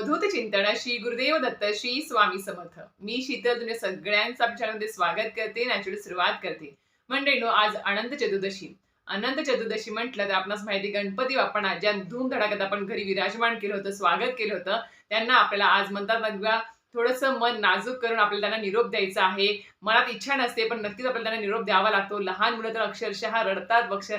अवधूत चिंतन श्री गुरुदेव दत्त श्री स्वामी समर्थ. मी शीतल तुमच्या सगळ्यांचं आमच्यामध्ये स्वागत करते नॅचरल सुरुवात करते. मंडळीनो आज अनंत चतुर्दशी. अनंत चतुर्दशी म्हटलं तर आपणास माहिती गणपती बाप्पांना ज्या धूमधडाक्यात आपण घरी विराजमान केलं होतं स्वागत केलं होतं त्यांना आपल्याला आज म्हणतात ना थोडस थोडंसं मन नाजूक करून आपल्याला त्यांना निरोप द्यायचा आहे. मनात इच्छा नसते पण नक्कीच आपल्याला त्यांना निरोप द्यावा लागतो. लहान मुलं तर अक्षरशः रडतात बक्ष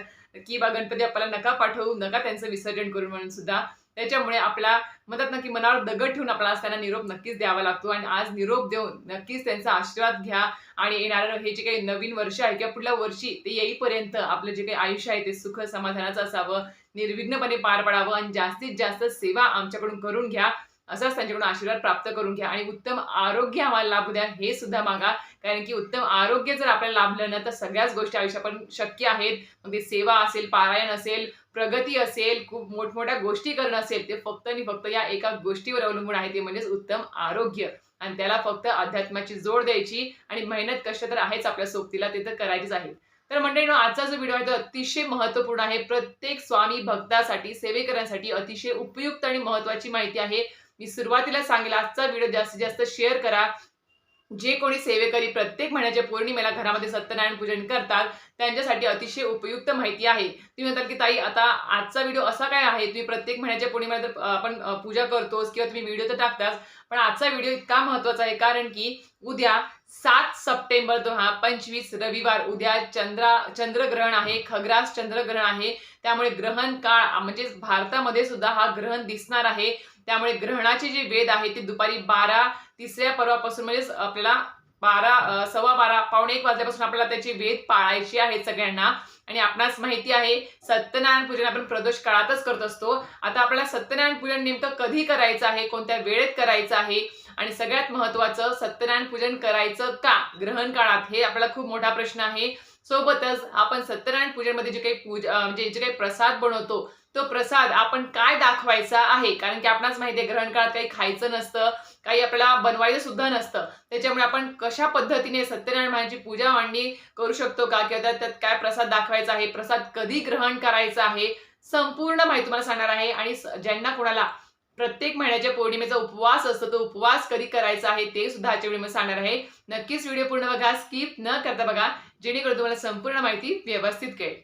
की बा गणपती आपल्याला नका पाठवू नका त्यांचं विसर्जन करून म्हणून सुद्धा. त्याच्यामुळे आपला म्हणतात ना की मनावर दगड ठेवून आपल्याला आज त्यांना निरोप नक्कीच द्यावा लागतो. आणि आज निरोप देऊन नक्कीच त्यांचा आशीर्वाद घ्या आणि येणारं हे जे काही नवीन वर्ष आहे किंवा पुढल्या वर्षी ते येईपर्यंत आपलं जे काही आयुष्य आहे ते सुख समाधानाचं असावं निर्विघ्नपणे पार पडावं आणि जास्तीत जास्त सेवा आमच्याकडून करून घ्या. असाच त्यांच्याकडून आशीर्वाद प्राप्त करून घ्या. आणि उत्तम आरोग्य आम्हाला लाभू द्या हे सुद्धा मागा. कारण की उत्तम आरोग्य जर आपल्याला लाभलं ना तर सगळ्याच गोष्टी आयुष्यात पण शक्य आहेत. मग ते सेवा असेल पारायण असेल प्रगती असेल खूप मोठमोठ्या गोष्टी करणं असेल ते फक्त आणि फक्त या एका गोष्टीवर अवलंबून आहे ते म्हणजेच उत्तम आरोग्य. आणि त्याला फक्त अध्यात्माची जोड द्यायची आणि मेहनत कष्ट तर आहेच आपल्या सोबतीला ते तर करायचीच आहे. तर मंडळीनो आजचा जो व्हिडिओ आहे तो अतिशय महत्त्वपूर्ण आहे. प्रत्येक स्वामी भक्तासाठी सेवेकरांसाठी अतिशय उपयुक्त आणि महत्वाची माहिती आहे. मी सुरुवातीला सांगेल आजचा व्हिडिओ जास्तीत जास्त शेअर करा. जे कोणी सेवेकरी प्रत्येक महिन्याच्या पौर्णिमेला घरामध्ये सत्यनारायण पूजन करतात त्यांच्यासाठी अतिशय उपयुक्त माहिती आहे. तुम्ही म्हणतात की ताई आता आजचा व्हिडिओ असा काय आहे? तुम्ही प्रत्येक महिन्याच्या पौर्णिमेला तर आपण पूजा करतोस किंवा तुम्ही व्हिडिओ तर टाकताच पण आजचा व्हिडिओ इतका महत्त्वाचा आहे. कारण की उद्या सात सप्टेंबर दोन हा पंचवीस रविवार उद्या चंद्रा चंद्रग्रहण आहे खग्रास चंद्रग्रहण आहे. त्यामुळे ग्रहण काळ म्हणजे भारतामध्ये सुद्धा हा ग्रहण दिसणार आहे. त्यामुळे ग्रहणाचे जे वेद आहे ते दुपारी बारा तिसऱ्या पर्वापासून म्हणजेच आपल्याला बारा सव्वा बारा पावणे एक वाजल्यापासून आपल्याला त्याचे वेद पाळायचे आहेत सगळ्यांना. आणि आपणास माहिती आहे सत्यनारायण पूजन आपण प्रदोष काळातच करत असतो. आता आपल्याला सत्यनारायण पूजन नेमकं कधी करायचं आहे कोणत्या वेळेत करायचं आहे? आणि सगळ्यात महत्वाचं सत्यनारायण पूजन करायचं का? ग्रहण काळात हे आपल्याला खूप मोठा प्रश्न आहे. सोबतच आपण सत्यनारायण पूजेमध्ये जे काही पूजा म्हणजे जे काही प्रसाद बनवतो तो प्रसाद आपण काय दाखवायचा आहे? कारण की आपणास माहिती आहे ग्रहण काळात काही खायचं नसतं काही आपल्याला बनवायचं सुद्धा नसतं. त्याच्यामुळे आपण कशा पद्धतीने सत्यनारायण महाराजची पूजा मांडणी करू शकतो का? किंवा त्यात काय प्रसाद दाखवायचा आहे? प्रसाद कधी ग्रहण करायचा आहे? संपूर्ण माहिती तुम्हाला सांगणार आहे. आणि ज्यांना कोणाला प्रत्येक महिन्याच्या पौर्णिमेचा उपवास असतो तो उपवास कधी करायचा आहे ते सुद्धा आजच्या व्हिडिओमध्ये सांगणार आहे. नक्कीच व्हिडिओ पूर्ण बघा स्किप न करता बघा. जेणेकरून तुम्हाला संपूर्ण माहिती व्यवस्थित कळेल.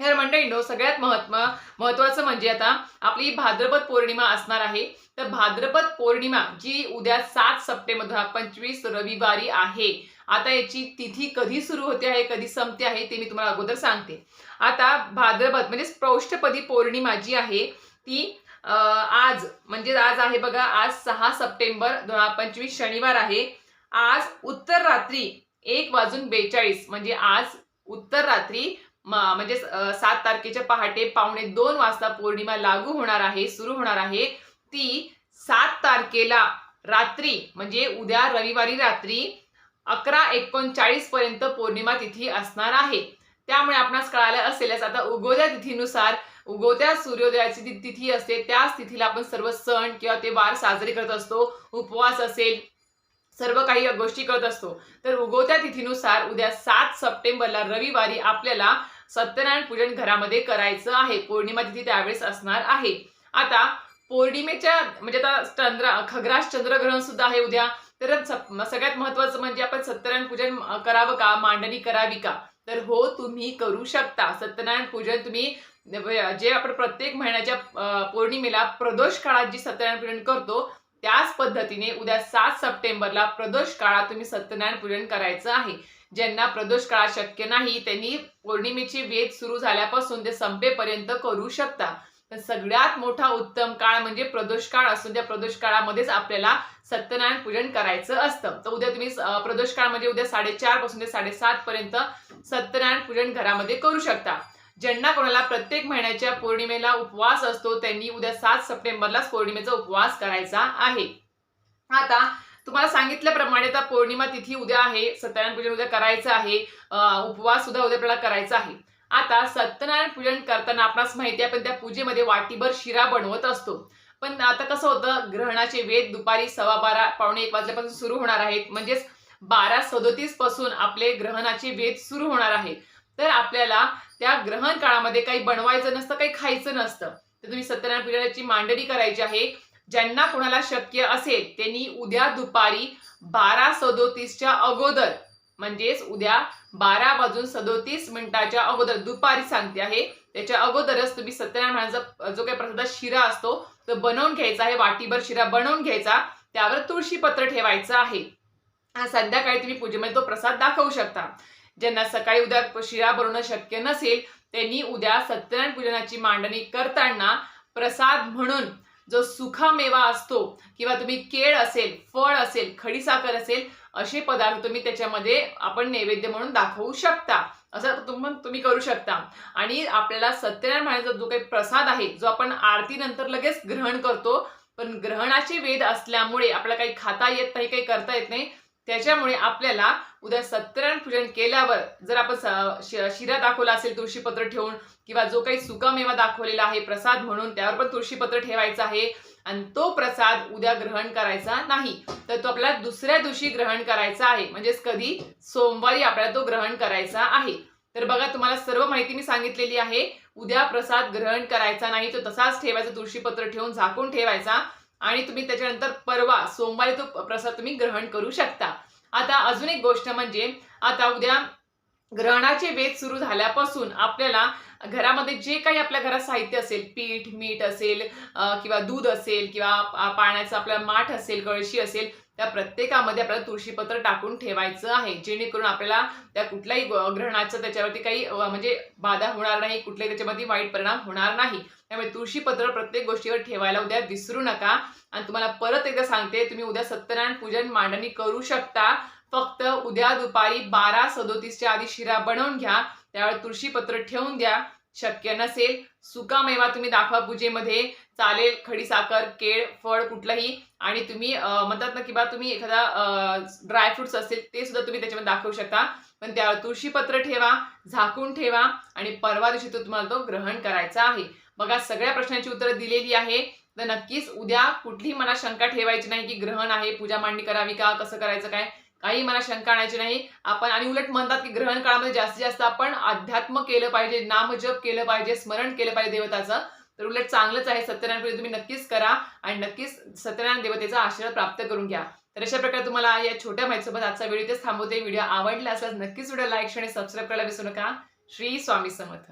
तर मंडळींनो सगळ्यात महत्त्व महत्वाचं म्हणजे आता आपली भाद्रपद पौर्णिमा असणार आहे. तर भाद्रपद पौर्णिमा जी उद्या सात सप्टेंबर दोन हजार पंचवीस रविवारी आहे. आता याची तिथी कधी सुरू होते आहे कधी संपते आहे ते मी तुम्हाला अगोदर सांगते. आता भाद्रपद म्हणजेच पौष्टपदी पौर्णिमा जी आहे ती आज म्हणजे आज आहे बघा आज सहा सप्टेंबर दोन हजार पंचवीस शनिवार आहे. आज उत्तर रात्री एक वाजून बेचाळीस म्हणजे आज उत्तर रात्री म- म्हणजे सात तारखेच्या पहाटे पावणे दोन वाजता पौर्णिमा लागू होणार आहे सुरू होणार आहे. ती सात तारखेला रात्री म्हणजे उद्या रविवारी रात्री अकरा एकोणचाळीस पर्यंत पौर्णिमा तिथी असणार आहे. त्यामुळे आपणास कळालं असेलच आता उगवत्या तिथीनुसार उगवत्या सूर्योदयाची जी तिथी असते त्याच तिथीला आपण सर्व सण किंवा ते वार साजरे करत असतो उपवास असेल सर्व काही गोष्टी करत असतो. तर उगवत्या तिथीनुसार उद्या सात सप्टेंबरला रविवारी आपल्याला सत्यनारायण पूजन घरामध्ये करायचं आहे. पौर्णिमा तिथी त्यावेळेस असणार आहे. आता पौर्णिमेच्या म्हणजे आता चंद्र खग्रास चंद्रग्रहण सुद्धा आहे उद्या. तर सगळ्यात महत्वाचं म्हणजे आपण सत्यनारायण पूजन करावं का? मांडणी करावी का? तर हो तुम्ही करू शकता. सत्यनारायण पूजन तुम्ही जे आपण प्रत्येक महिन्याच्या पौर्णिमेला प्रदोष काळात जी सत्यनारायण पूजन करतो त्याच पद्धतीने उद्या सात सप्टेंबरला प्रदोष काळात तुम्ही सत्यनारायण पूजन करायचं आहे. ज्यांना प्रदोष काळात शक्य नाही त्यांनी पौर्णिमेचे वेद सुरू झाल्यापासून ते संपेपर्यंत करू शकता. तर सगळ्यात मोठा उत्तम काळ म्हणजे प्रदोष काळ असून त्या प्रदोष काळामध्येच आपल्याला सत्यनारायण पूजन करायचं असतं. तर उद्या तुम्ही प्रदोष काळ म्हणजे उद्या साडेचारपासून ते साडेसात पर्यंत सत्यनारायण पूजन घरामध्ये करू शकता. ज्यांना कोणाला प्रत्येक महिन्याच्या पौर्णिमेला उपवास असतो त्यांनी उद्या सात सप्टेंबरलाच पौर्णिमेचा उपवास करायचा आहे. आता तुम्हाला सांगितल्याप्रमाणे आता पौर्णिमा तिथी उद्या आहे सत्यनारायण पूजन उद्या करायचं आहे उपवास सुद्धा उद्या आपल्याला करायचा आहे. आता सत्यनारायण पूजन करताना आपणास माहिती आहे आपण त्या पूजेमध्ये वाटीभर शिरा बनवत असतो. पण आता कसं होतं ग्रहणाचे वेद दुपारी सव्वा बारा पावणे एक वाजल्यापासून सुरू होणार आहेत. म्हणजेच बारा सदोतीसपासून आपले ग्रहणाचे वेद सुरू होणार आहेत तर आपल्याला त्या ग्रहण काळामध्ये काही बनवायचं नसतं काही खायचं नसतं. तर तुम्ही सत्यनारायण पूजनाची मांडणी करायची आहे. ज्यांना कोणाला शक्य असेल त्यांनी उद्या दुपारी बारा सदोतीसच्या अगोदर म्हणजेच उद्या बारा वाजून सदोतीस मिनिटाच्या अगोदर दुपारी सांगते आहे. त्याच्या अगोदरच तुम्ही सत्यनारायण महाराजांचा जो काही प्रसादा शिरा असतो तो बनवून घ्यायचा आहे. वाटीभर शिरा बनवून घ्यायचा. त्यावर तुळशीपत्र ठेवायचं आहे. संध्याकाळी तुम्ही पूजेमध्ये तो प्रसाद दाखवू शकता. ज्यांना सकाळी उद्या शिरा बनवणं शक्य नसेल त्यांनी उद्या सत्यनारायण पूजनाची मांडणी करताना प्रसाद म्हणून जो सुखामेवा असतो किंवा तुम्ही केळ असेल फळ असेल खडीसाखर असेल असे पदार्थ तुम्ही त्याच्यामध्ये आपण नैवेद्य म्हणून दाखवू शकता. असं तुम तुम्ही करू शकता. आणि आपल्याला सत्यनारायण महाराजांचा जो काही प्रसाद आहे जो आपण आरतीनंतर लगेच ग्रहण करतो पण ग्रहणाचे वेद असल्यामुळे आपल्याला काही खाता येत नाही काही करता येत नाही त्याच्यामुळे आपल्याला उद्या सत्यनारायण पूजन केल्यावर जर आपण शिरा दाखवला असेल तुळशीपत्र ठेवून किंवा जो काही सुकामेवा दाखवलेला आहे प्रसाद म्हणून त्यावर पण तुळशीपत्र ठेवायचं आहे. आणि तो प्रसाद उद्या ग्रहण करायचा नाही. तर तो आपल्याला दुसऱ्या दिवशी ग्रहण करायचा आहे. म्हणजेच कधी? सोमवारी आपल्याला तो ग्रहण करायचा आहे. तर बघा तुम्हाला सर्व माहिती मी सांगितलेली आहे. उद्या प्रसाद ग्रहण करायचा नाही तो तसाच ठेवायचा तुळशीपत्र ठेवून झाकून ठेवायचा. आणि तुम्ही त्याच्यानंतर परवा सोमवारी तो प्रसाद तुम्ही ग्रहण करू शकता. आता अजून एक गोष्ट म्हणजे आता उद्या ग्रहणाचे वेध सुरू झाल्यापासून आपल्याला घरामध्ये जे काही आपल्या घरात साहित्य असेल पीठ मीठ असेल किंवा दूध असेल किंवा पाण्याचं पाण्याचा आपला माठ असेल कळशी असेल त्या प्रत्येकामध्ये आपल्याला तुळशीपत्र टाकून ठेवायचं आहे. जेणेकरून आपल्याला त्या कुठल्याही ग- ग्रहणाचं त्याच्यावरती काही म्हणजे बाधा होणार नाही कुठल्याही त्याच्यामध्ये वाईट परिणाम होणार नाही. त्यामुळे तुळशीपत्र प्रत्येक गोष्टीवर ठेवायला उद्या विसरू नका. आणि तुम्हाला परत एकदा सांगते तुम्ही उद्या सत्यनारायण पूजन मांडणी करू शकता. फक्त उद्या दुपारी बारा सदोतीसच्या आधी शिरा बनवून घ्या. त्यावेळी तुळशीपत्र ठेवून द्या. शक्य नसेल. सुकामेवा तुम्ही दाखवा पूजेमध्ये. चालेल खडीसाखर केळ फळ कुठलंही. आणि तुम्ही म्हणतात ना किंवा तुम्ही एखादा ड्रायफ्रुट्स असेल ते सुद्धा तुम्ही त्याच्यामध्ये दाखवू शकता. पण त्यावर तुळशीपत्र ठेवा झाकून ठेवा आणि परवा दिवशी तो तुम्हाला तो ग्रहण करायचा आहे. बघा सगळ्या प्रश्नांची उत्तरं दिलेली आहे. तर नक्कीच उद्या कुठलीही मला शंका ठेवायची नाही की ग्रहण आहे पूजा मांडणी करावी का कसं करायचं काय. काही मला शंका आणायची नाही. आपण आणि उलट म्हणतात की ग्रहण काळामध्ये जास्तीत जास्त आपण अध्यात्म केलं पाहिजे नामजप केलं पाहिजे स्मरण केलं पाहिजे देवताचं. तर उलट चांगलंच आहे सत्यनारायण पूजा तुम्ही नक्कीच करा आणि नक्कीच सत्यनारायण देवतेचा आशीर्वाद प्राप्त करून घ्या. तर अशा प्रकारे तुम्हाला या छोट्या माहितीसोबत आजचा व्हिडिओ इथेच थांबवते. व्हिडिओ आवडला असल्यास नक्कीच व्हिडिओ लाईक आणि सबस्क्राईब करायला विसरू नका. श्री स्वामी समर्थ.